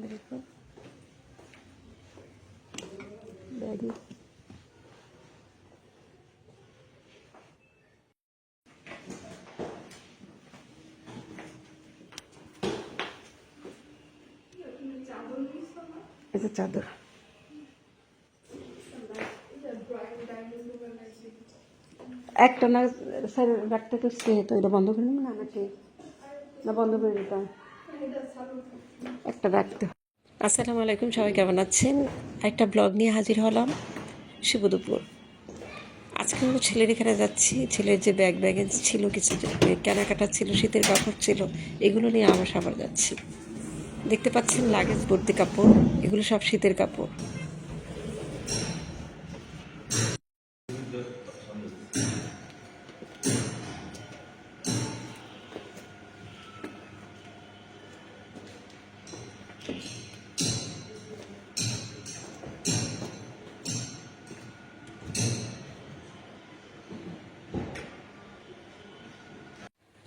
দেখো ব্যাগে। এটা চাদর। একটা না, স্যার তো স্টে তো, এটা বন্ধ করে নেব না না, বন্ধ করে দিতাম একটা রাখতে আসসালামু আলাইকুম, সবাই কেমন আছেন? একটা ব্লগ নিয়ে হাজির হলাম শিবদুপুর দুপুর। আজকে আমরা ছেলের এখানে যাচ্ছি। ছেলের যে ব্যাগ ব্যাগেজ ছিল, কিছু কেনাকাটা ছিল, শীতের কাপড় ছিল, এগুলো নিয়ে আমরা সবার যাচ্ছি। দেখতে পাচ্ছেন লাগেজ, ভর্তি কাপড়, এগুলো সব শীতের কাপড়।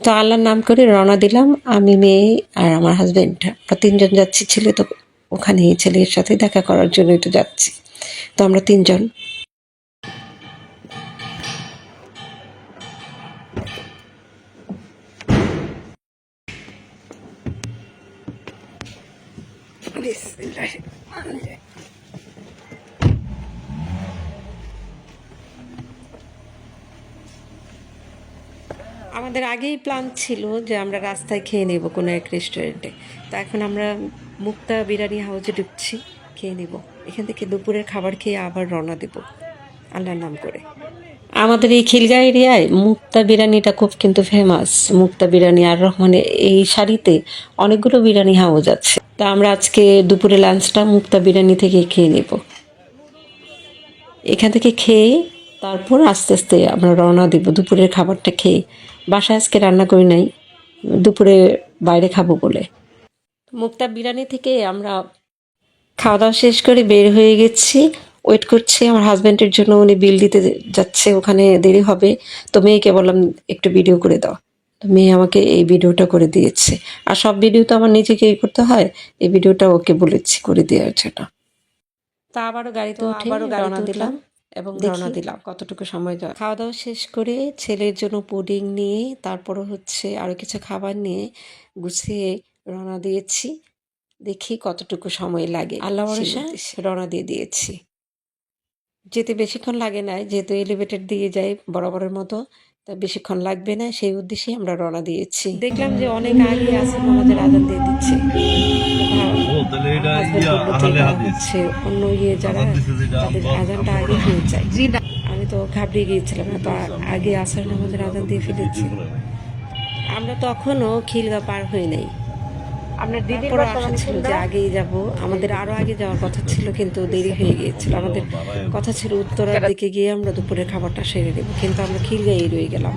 তো আল্লাহর নাম করে রওনা দিলাম। আমি, মেয়ে আর আমার হাজব্যান্ড আমরা তিনজন যাচ্ছি ছেলে, তো ওখানে ছেলের সাথে দেখা করার জন্যই তো যাচ্ছি। তো আমরা তিনজন। আমাদের আগেই প্ল্যান ছিল যে আমরা রাস্তায় খেয়ে নেব কোনো এক রেস্টুরেন্টে তা এখন আমরা মুক্তা বিরিয়ানি হাউসে ঢুকছি, খেয়ে নেব। এখান থেকে দুপুরের খাবার খেয়ে আবার রওনা দেব, আল্লাহর নাম করে। আমাদের এই খিলগা এরিয়ায় মুক্তা বিরিয়ানিটা খুব কিন্তু ফেমাস মুক্তা বিরিয়ানি আর রহমানের এই শাড়িতে অনেকগুলো বিরিয়ানি হাউস আছে। তা আমরা আজকে দুপুরে লাঞ্চটা মুক্তা বিরিয়ানি থেকে খেয়ে নেব। এখান থেকে খেয়ে তারপর আস্তে আস্তে আমরা রওনা দিব দুপুরের খাবারটা খেয়ে। বাসায় আজকে রান্না করি নাই দুপুরে বাইরে খাব বলে। মুক্তা বিরিয়ানি থেকে আমরা খাওয়া দাওয়া শেষ করে বের হয়ে গেছি। ওয়েট করছি আমার হাজব্যান্ডের জন্য উনি বিল দিতে যাচ্ছে ওখানে দেরি হবে। তো মেয়েকে বললাম একটু ভিডিও করে দাও। তো মেয়ে আমাকে এই ভিডিওটা করে দিয়েছে। আর সব ভিডিও তো আমার নিজেকেই করতে হয় এই ভিডিওটা ওকে বলেছি করে দেওয়ার জন্য। তা আবারও গাড়িতে আবারও রওনা দিলাম। এবং রওনা দিলাম। কতটুকু সময় দেওয়া খাওয়া দাওয়া শেষ করে ছেলের জন্য পুডিং নিয়ে তারপরে হচ্ছে আরও কিছু খাবার নিয়ে গুছিয়ে রওনা দিয়েছি। দেখি কতটুকু সময় লাগে। আল্লাহ রওনা দিয়ে দিয়েছি। যেতে বেশিক্ষণ লাগে না যেহেতু এলিভেটেড দিয়ে যায় বরাবরের মতো। তা বেশিক্ষণ লাগবে না সেই উদ্দেশ্যে আমরা রওনা দিয়েছি দেখলাম যে অনেক আগে আছে আমাদের আজান দিয়ে দিচ্ছে ইয়া হচ্ছে অন্য ইয়ে যারা তাদের আজানটা আগে হয়ে যায় আমি তো ঘাবড়িয়ে গিয়েছিলাম তো আগে আসার আমাদের আজান দিয়ে ফেলেছি আমরা তখনও খিলগা পার হয়ে নেই আমরা দিদির আশা ছিল যে আগেই যাব। আমাদের আরও আগে যাওয়ার কথা ছিল কিন্তু দেরি হয়ে গিয়েছিল। আমাদের কথা ছিল উত্তরার দিকে গিয়ে আমরা দুপুরের খাবারটা সেরে নেব কিন্তু আমরা খিলগাই রয়ে গেলাম।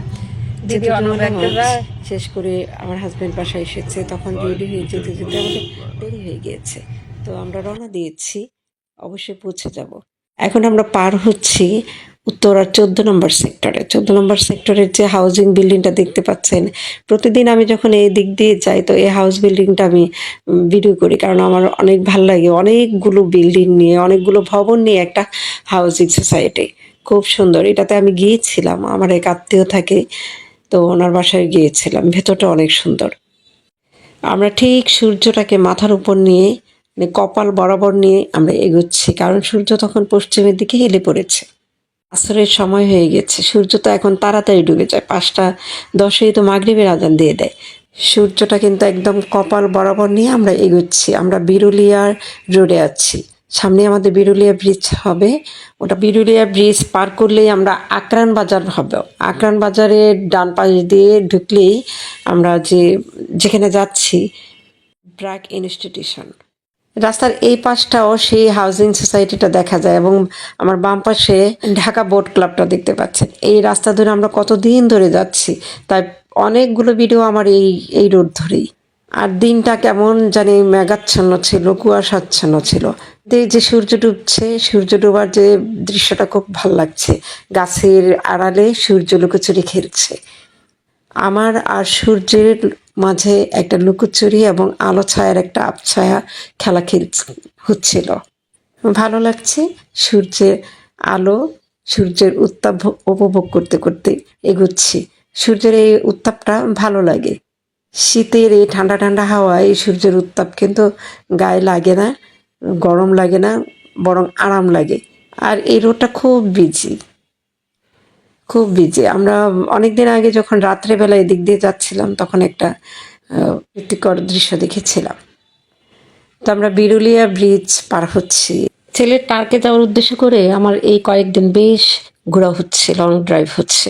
শেষ করে আমার হাজবেন্ড বাসায় এসেছে তখন রেডি হয়ে যেতে যেতে আমাদের দেরি হয়ে গিয়েছে। তো আমরা রওনা দিয়েছি অবশ্যই পৌঁছে যাব। এখন আমরা পার হচ্ছি উত্তরার চোদ্দ নম্বর সেক্টরে। চোদ্দ নম্বর সেক্টরের যে হাউজিং বিল্ডিংটা দেখতে পাচ্ছেন, প্রতিদিন আমি যখন এই দিক দিয়ে যাই, তো এই হাউস বিল্ডিংটা আমি ভিডিও করি। কারণ আমার অনেক ভালো লাগে অনেকগুলো বিল্ডিং নিয়ে, অনেকগুলো ভবন নিয়ে একটা হাউজিং সোসাইটি খুব সুন্দর। এটাতে আমি গিয়েছিলাম। আমার এক আত্মীয় থাকে, তো ওনার বাসায় গিয়েছিলাম। ভেতরটা অনেক সুন্দর। আমরা ঠিক সূর্যটাকে মাথার উপর নিয়ে মানে কপাল বরাবর নিয়ে আমরা এগোচ্ছি। কারণ সূর্য তখন পশ্চিমের দিকে হেলে পড়েছে। আসরের সময় হয়ে গেছে। সূর্য তো এখন তাড়াতাড়ি ডুবে যায়। পাঁচটা দশেই তো মাগরিবের আজান দিয়ে দেয়। সূর্যটা কিন্তু একদম কপাল বরাবর নিয়ে আমরা এগোচ্ছি। আমরা বিরুলিয়ার রোডে আছি। সামনে আমাদের বিরুলিয়া ব্রিজ হবে। ওটা বিরুলিয়া ব্রিজ পার করলেই আমরা আকরান বাজার হবে। আকরান বাজারের ডান পাশ দিয়ে ঢুকলেই আমরা যে, যেখানে যাচ্ছি, ব্র্যাক ইনস্টিটিউশন। রাস্তার এই পাশটাও সেই হাউজিং সোসাইটিটা দেখা যায় এবং আমার বাম পাশে ঢাকা বোট ক্লাবটা দেখতে পাচ্ছেন। এই রাস্তা ধরে আমরা কতদিন ধরে যাচ্ছি, তাই অনেকগুলো ভিডিও আমার এই এই রোড ধরেই। আর দিনটা কেমন জানি মেঘাচ্ছন্ন ছিল, কুয়াশাচ্ছন্ন ছিল। যে সূর্য ডুবছে, সূর্য ডোবার যে দৃশ্যটা খুব ভালো লাগছে। গাছের আড়ালে সূর্য লুকোচুরি খেলছে। আমার আর সূর্যের মাঝে একটা লুকোচুরি এবং আলো ছায়ার একটা আবছায়া খেলা খেল হচ্ছিল। ভালো লাগছে সূর্যের আলো, সূর্যের উত্তাপ উপভোগ করতে করতে এগুচ্ছি। সূর্যের এই উত্তাপটা ভালো লাগে। শীতের এই ঠান্ডা ঠান্ডা হাওয়া এই সূর্যের উত্তাপ কিন্তু গায়ে লাগে না, গরম লাগে না, বরং আরাম লাগে। আর এই রোডটা খুব বিজি। খুব বিজি আমরা অনেকদিন আগে যখন রাত্রেবেলা এদিক দিয়ে যাচ্ছিলাম, তখন একটা প্রীতিকর দৃশ্য দেখেছিলাম। তো আমরা বিরুলিয়া ব্রিজ পার হচ্ছি। ছেলের টার্কে যাওয়ার উদ্দেশ্য করে আমার এই কয়েকদিন বেশ ঘোরা হচ্ছে লং ড্রাইভ হচ্ছে।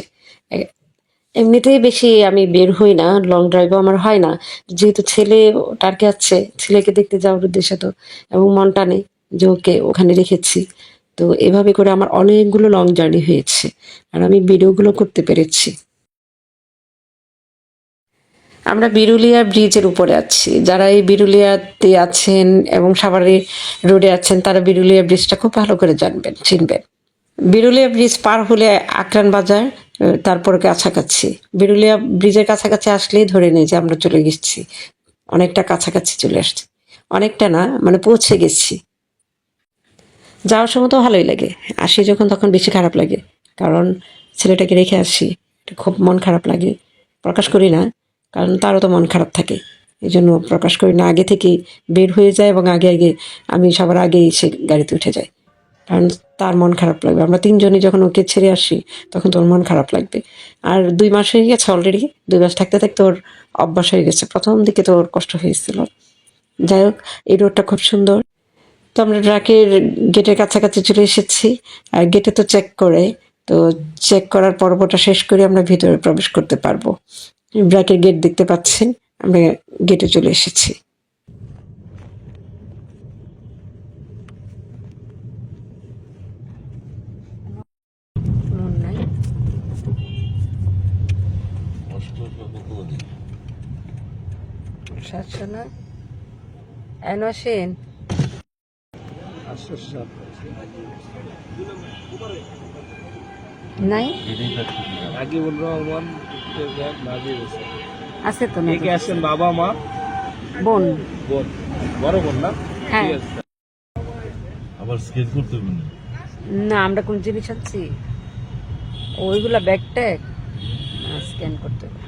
এমনিতেই বেশি আমি বের হই না লং ড্রাইভও আমার হয় না। যেহেতু ছেলে টার্কে আছে, ছেলেকে দেখতে যাওয়ার উদ্দেশ্য তো, এবং মনটা নেই যে ওকে ওখানে রেখেছি। তো এভাবে করে আমার অনেকগুলো লং জার্নি হয়েছে, আর আমি ভিডিওগুলো করতে পেরেছি। আমরা বিরুলিয়া ব্রিজের উপরে আছি। যারা এই বিরুলিয়াতে আছেন এবং সাভারে রোডে আছেন, তারা বিরুলিয়া ব্রিজটা খুব ভালো করে জানবেন, চিনবেন। বিরুলিয়া ব্রিজ পার হলে আকরান বাজার, তারপর কাছাকাছি। বিরুলিয়া ব্রিজের কাছাকাছি আসলেই ধরে নেই যে আমরা চলে গেছি। অনেকটা কাছাকাছি চলে আসছি। অনেকটা না মানে পৌঁছে গেছি। যাওয়ার সময় তো ভালোই লাগে। আসি যখন তখন বেশি খারাপ লাগে। কারণ ছেলেটাকে রেখে আসি খুব মন খারাপ লাগে। প্রকাশ করি না, কারণ তারও তো মন খারাপ থাকে। এই জন্য প্রকাশ করি না, আগে থেকে বের হয়ে যায় এবং আগে আগে আমি সবার আগেই সে গাড়িতে উঠে যাই। কারণ তার মন খারাপ লাগবে। আমরা তিনজনই যখন ওকে ছেড়ে আসি, তখন তোর মন খারাপ লাগবে। আর দুই মাস হয়ে গেছে অলরেডি দুই মাস থাকতে থাকতে ওর অভ্যাস হয়ে গেছে। প্রথম দিকে তো ওর কষ্ট হয়েছিল। যাই হোক, এই রোডটা খুব সুন্দর। তো আমরা ট্রাকের গেটের কাছাকাছি চলে এসেছি। আর গেটে তো চেক করে, তো চেক করার পর্বটা শেষ করে আমরা ভিতরে প্রবেশ করতে পারব। ব্র্যাকের গেট দেখতে পাচ্ছেন, আমরা গেটে চলে এসেছি। সাতশো না এনওসিন না আছে তো কে বাবা মা বোন বোন বড় বোন না হ্যাঁ। আবার স্কেচ করতে হবে না? আমরা কোন জিনিস আনছি? ওইগুলা ব্যাগ ট্যাগ স্ক্যান করতে হবে।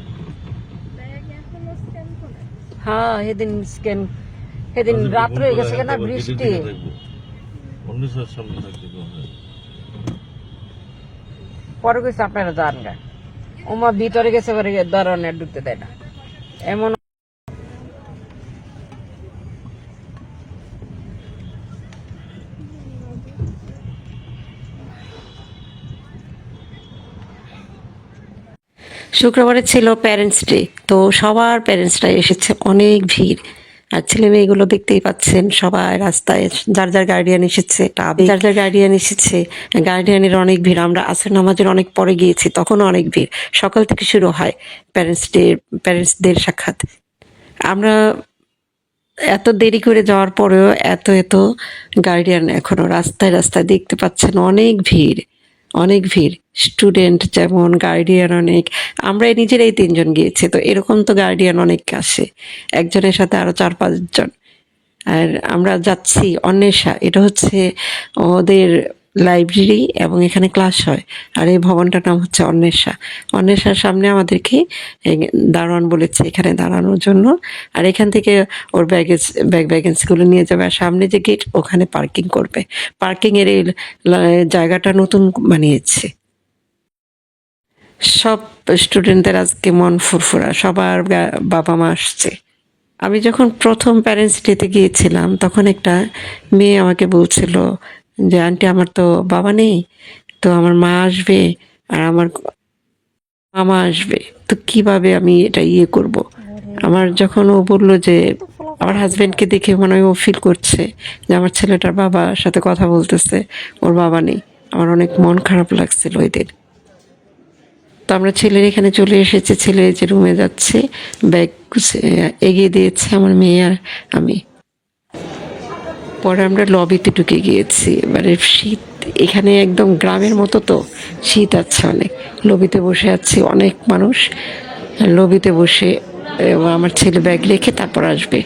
হ্যাঁ সেদিন স্ক্যান সেদিন রাত্রে হয়ে গেছে কেন? বৃষ্টি। পরে আপনারা যান গা। ভিতরে গেছে ঢুকতে দেয় না। এমন শুক্রবারে ছিল প্যারেন্টস ডে তো সবার প্যারেন্টসরা এসেছে। অনেক ভিড়। আর ছেলে মেয়েগুলো দেখতেই পাচ্ছেন, সবাই রাস্তায় যার যার গার্ডিয়ান এসেছে যার যার গার্ডিয়ান এসেছে গার্ডিয়ানের অনেক ভিড়। আমরা আসর নামাজের অনেক পরে গিয়েছি, তখনও অনেক ভিড়। সকাল থেকে শুরু হয় প্যারেন্টস ডে প্যারেন্টসদের সাক্ষাৎ। আমরা এত দেরি করে যাওয়ার পরেও এত এত গার্ডিয়ান এখনও রাস্তায় রাস্তায় দেখতে পাচ্ছেন অনেক ভিড় অনেক ভিড়। স্টুডেন্ট যেমন গার্ডিয়ান অনেক আমরা নিজেরাই তিনজন গিয়েছি, তো এরকম তো গার্ডিয়ান অনেক আসে একজনের সাথে আরও চার পাঁচজন আর আমরা যাচ্ছি অন্বেষা, এটা হচ্ছে ওদের লাইব্রেরি এবং এখানে ক্লাস হয়, আর এই ভবনটার নাম হচ্ছে অন্বেষা। অন্বেষার সামনে আমাদেরকে দারোয়ান বলেছে এখানে দাঁড়ানোর জন্য, আর এখান থেকে ওর ব্যাগেজ ব্যাগ ব্যাগেন্সগুলো নিয়ে যাবে, আর সামনে যে গেট ওখানে পার্কিং করবে। পার্কিং এর এই জায়গাটা নতুন বানিয়েছে। সব স্টুডেন্টদের আজকে মন ফুরফুরা, সবার বাবা মা আসছে। আমি যখন প্রথম প্যারেন্টস ডেতে গিয়েছিলাম, তখন একটা মেয়ে আমাকে বলছিল যে, আন্টি, আমার তো বাবা নেই, তো আমার মা আসবে আর আমার মামা আসবে, তো কীভাবে আমি এটা ইয়ে করব? আমার যখন ও বলল যে, আমার হাজব্যান্ডকে দেখে মনে হয় ও ফিল করছে যে, আমার ছেলেটার বাবার সাথে কথা বলতেছে, ওর বাবা নেই। আমার অনেক মন খারাপ লাগছিল ওই দিন তো আমরা ছেলের এখানে চলে এসেছে, ছেলে যে রুমে যাচ্ছে ব্যাগ এগিয়ে দিয়েছে আমার মেয়ে আর আমি। পরে আমরা লবিতে ঢুকে গিয়েছি, এবারে শীত, এখানে একদম গ্রামের মতো তো, শীত আছে অনেক। লবিতে বসে আছি অনেক মানুষ লবিতে বসে আমার ছেলে ব্যাগ রেখে তারপর আসবে।